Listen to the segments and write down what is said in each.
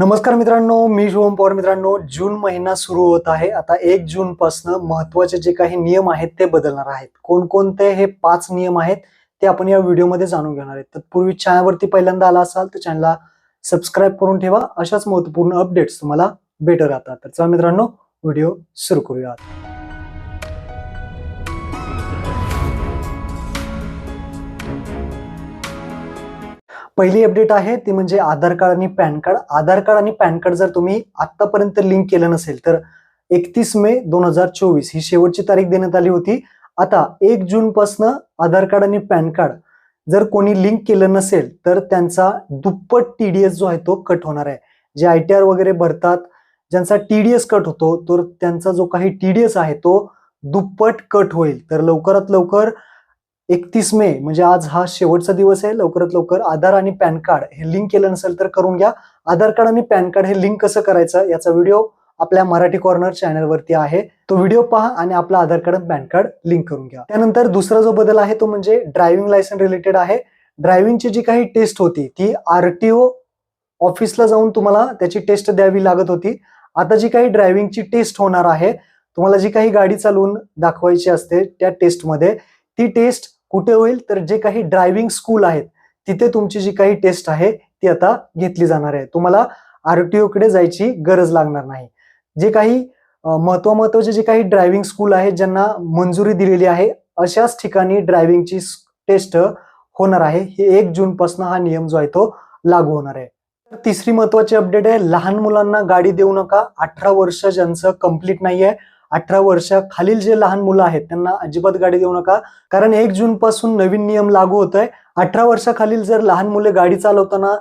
नमस्कार मित्रांनो मी शुभम पवार. मित्रांनो जून महिना सुरू होत आहे. आता एक जून पासनं महत्त्वाचे जे काही नियम आहेत ते बदलणार आहेत. कोणकोणते हे पाच नियम आहेत ते आपण या व्हिडिओमध्ये जाणून घेणार आहेत. तत्पूर्वी चॅनलवरती पहिल्यांदा आला असाल तर चॅनलला सबस्क्राईब करून ठेवा. अशाच महत्त्वपूर्ण अपडेट्स तुम्हाला भेटत राहतात. तर चला मित्रांनो व्हिडिओ सुरू करूया पहिली अपडेट आहे ती म्हणजे आधार कार्ड आणि पॅन कार्ड. आधार कार्ड आणि पॅन कार्ड जर तुम्ही आतापर्यंत लिंक केलं नसेल तर एकतीस मे दोन हजार चोवीस ही शेवटची तारीख देण्यात आली होती. आता एक जून पासनं आधार कार्ड आणि पॅन कार्ड जर कोणी लिंक केलं नसेल तर त्यांचा दुप्पट टीडीएस जो आहे तो कट होणार आहे. जे आय टी आर वगैरे भरतात ज्यांचा टीडीएस कट होतो तर त्यांचा जो काही टीडीएस आहे तो दुप्पट कट होईल. तर लवकरात लवकर एकतीस मे म्हणजे आज हा शेवटचा दिवस आहे. लवकरात लवकर आधार आणि पॅन कार्ड हे लिंक केलं नसेल तर करून घ्या. आधार कार्ड आणि पॅन कार्ड हे लिंक कसं करायचं याचा व्हिडिओ आपल्या मराठी कॉर्नर चॅनलवरती आहे. तो व्हिडिओ पहा आणि आपला आधार कार्ड आणि पॅन कार्ड लिंक करून घ्या. त्यानंतर दुसरा जो बदल आहे तो म्हणजे ड्रायव्हिंग लायसन रिलेटेड आहे. ड्रायव्हिंगची जी काही टेस्ट होती ती आरटीओ ऑफिसला जाऊन तुम्हाला त्याची टेस्ट द्यावी लागत होती. आता जी काही ड्रायव्हिंगची टेस्ट होणार आहे तुम्हाला जी काही गाडी चालवून दाखवायची असते त्या टेस्टमध्ये ती टेस्ट कुठे होईल तर जे काही ड्रायव्हिंग स्कूल आहेत तिथे तुमची जी काही टेस्ट आहे ती आता घेतली जाणार आहे. तुम्हाला आरटीओ कडे जायची गरज लागणार नाही. जे काही महत्त्व महत्त्वाचे जे काही ड्रायव्हिंग स्कूल आहेत ज्यांना मंजुरी दिलेली आहे अशाच ठिकाणी ड्रायव्हिंगची टेस्ट होणार आहे. हे एक जून पासून हा नियम जो आहे तो लागू होणार आहे. तर तिसरी महत्वाची अपडेट आहे लहान मुलांना गाडी देऊ नका. अठरा वर्ष ज्यांचं कंप्लीट नाही आहे अठरा वर्षाखालील जे लहान मुलं आहेत त्यांना अजिबात गाडी देऊ नका. कारण एक जून पासून नवीन नियम लागू होत आहे अठरा वर्षाखालील जर लहान मुले गाडी चालवताना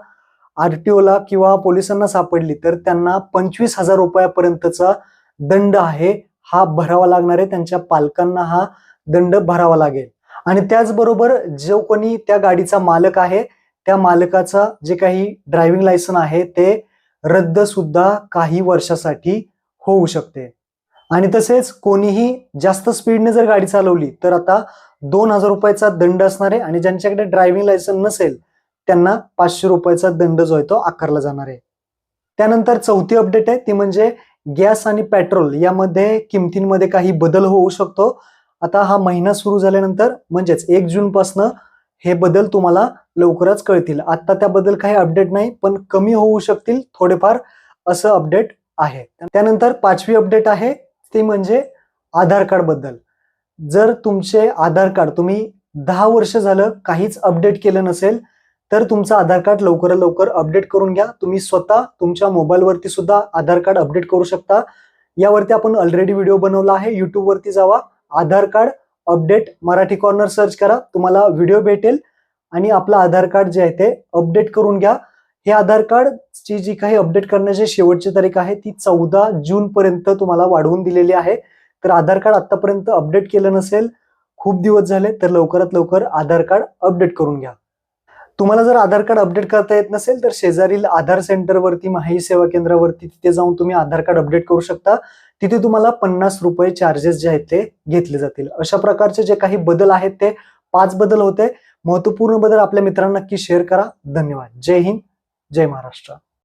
आरटीओला किंवा पोलिसांना सापडली तर त्यांना पंचवीस हजार रुपयापर्यंतचा दंड आहे हा भरावा लागणार आहे. त्यांच्या पालकांना हा दंड भरावा लागेल. आणि त्याचबरोबर जो कोणी त्या गाडीचा मालक आहे त्या मालकाचा जे काही ड्रायव्हिंग लायसन आहे ते रद्द सुद्धा काही वर्षासाठी होऊ शकते. आणि तसेच कोणीही जास्त स्पीडने जर गाडी चालवली तर आता दोन हजार रुपयाचा दंड असणार आहे आणि ज्यांच्याकडे ड्रायव्हिंग लायसन नसेल त्यांना पाचशे रुपयाचा दंड जो आहे तो आकारला जाणार आहे. त्यानंतर चौथी अपडेट आहे ती म्हणजे गॅस आणि पेट्रोल यामध्ये किमतींमध्ये काही बदल होऊ शकतो. आता हा महिना सुरू झाल्यानंतर म्हणजेच एक जूनपासनं हे बदल तुम्हाला लवकरच कळतील. आत्ता त्याबद्दल काही अपडेट नाही पण कमी होऊ शकतील थोडेफार असं अपडेट आहे. त्यानंतर पाचवी अपडेट आहे ती म्हणजे आधार कार्डबद्दल. जर तुमचे आधार कार्ड तुम्ही दहा वर्ष झालं काहीच अपडेट केलं नसेल तर तुमचं आधार कार्ड लवकरात लवकर अपडेट करून घ्या. तुम्ही स्वतः तुमच्या मोबाईलवरती सुद्धा आधार कार्ड अपडेट करू शकता. यावरती आपण ऑलरेडी व्हिडिओ बनवला आहे. युट्यूबवरती जावा. Aadhaar card update Marathi corner search करा. तुम्हाला व्हिडिओ भेटेल आणि आपलं आधार कार्ड जे आहे ते अपडेट करून घ्या. हे आधार कार्डची जी काही अपडेट करण्याची शेवटची तारीख आहे ती चौदा जून पर्यंत तुम्हाला वाढवून दिलेली आहे. तर आधार कार्ड आतापर्यंत अपडेट केलं नसेल खूप दिवस झाले तर लवकरात लवकर आधार कार्ड अपडेट करून घ्या. तुम्हाला जर आधार कार्ड अपडेट करता येत नसेल तर शेजारील आधार सेंटरवरती माहिती सेवा केंद्रावरती तिथे जाऊन तुम्ही आधार कार्ड अपडेट करू शकता. तिथे तुम्हाला पन्नास रुपये चार्जेस जे आहेत ते घेतले जातील. अशा प्रकारचे जे काही बदल आहेत ते पाच बदल होते. महत्त्वपूर्ण बदल आपल्या मित्रांना नक्की शेअर करा. धन्यवाद. जय हिंद. जय महाराष्ट्र.